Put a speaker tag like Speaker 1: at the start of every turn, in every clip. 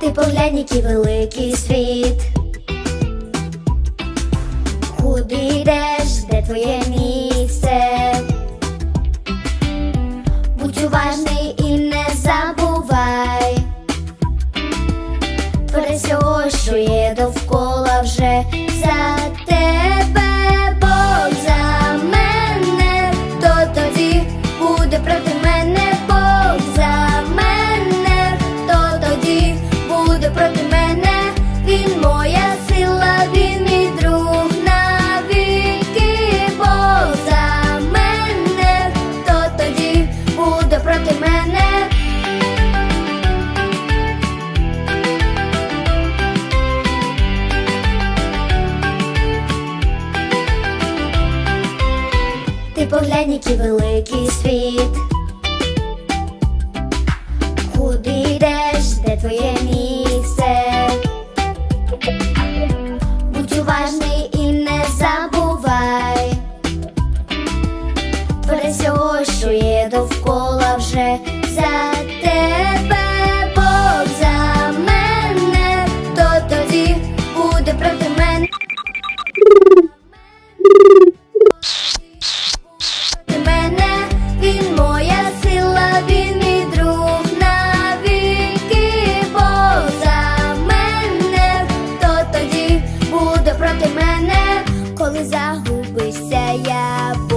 Speaker 1: Ти поглянь, який великий світ. Куди йдеш, де твоє місце? Будь уважний і не забувай. Про всього, що є довкола вже. поглянь, який великий світ. коли загубився я.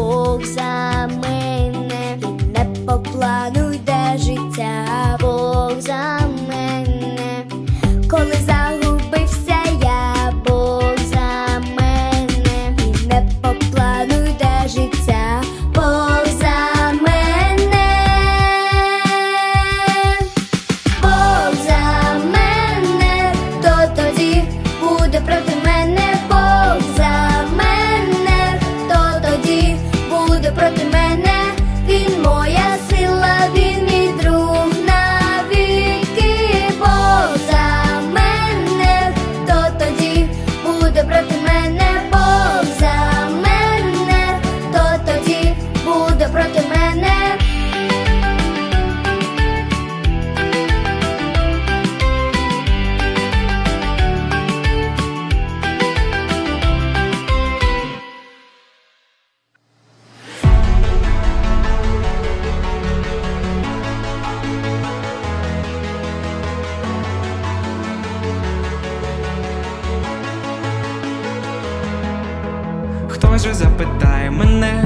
Speaker 2: вже запитає мене,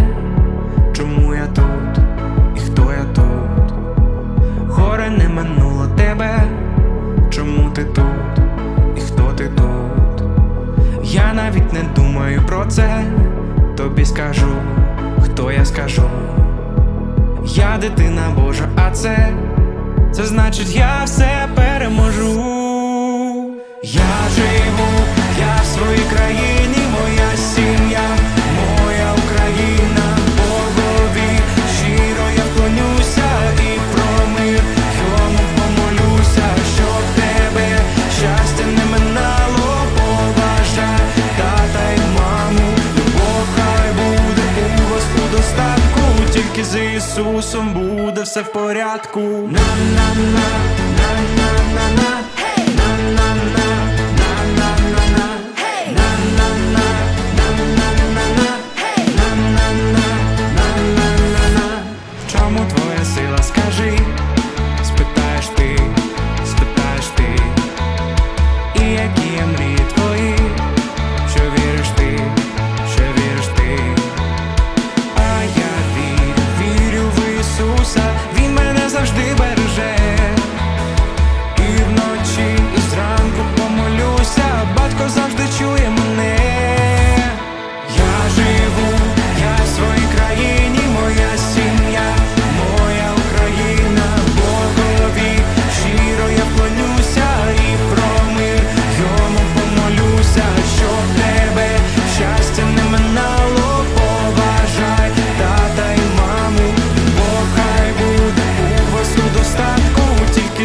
Speaker 2: чому я тут і хто я тут? Горе не минуло тебе, чому ти тут і хто ти тут? Я навіть не думаю про це, тобі скажу, хто я скажу. Я дитина Божа, а це це значить, я все переможу. Я живу. тільки з Ісусом буде все в порядку. На-на-на, на-на-на-на. В чому твоя сила, скажи? Спитаєш ти, спитаєш ти, і які є мрії?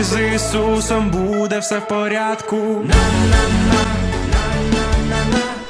Speaker 2: з Ісусом буде все в порядку. На-на-на, на-на-на-на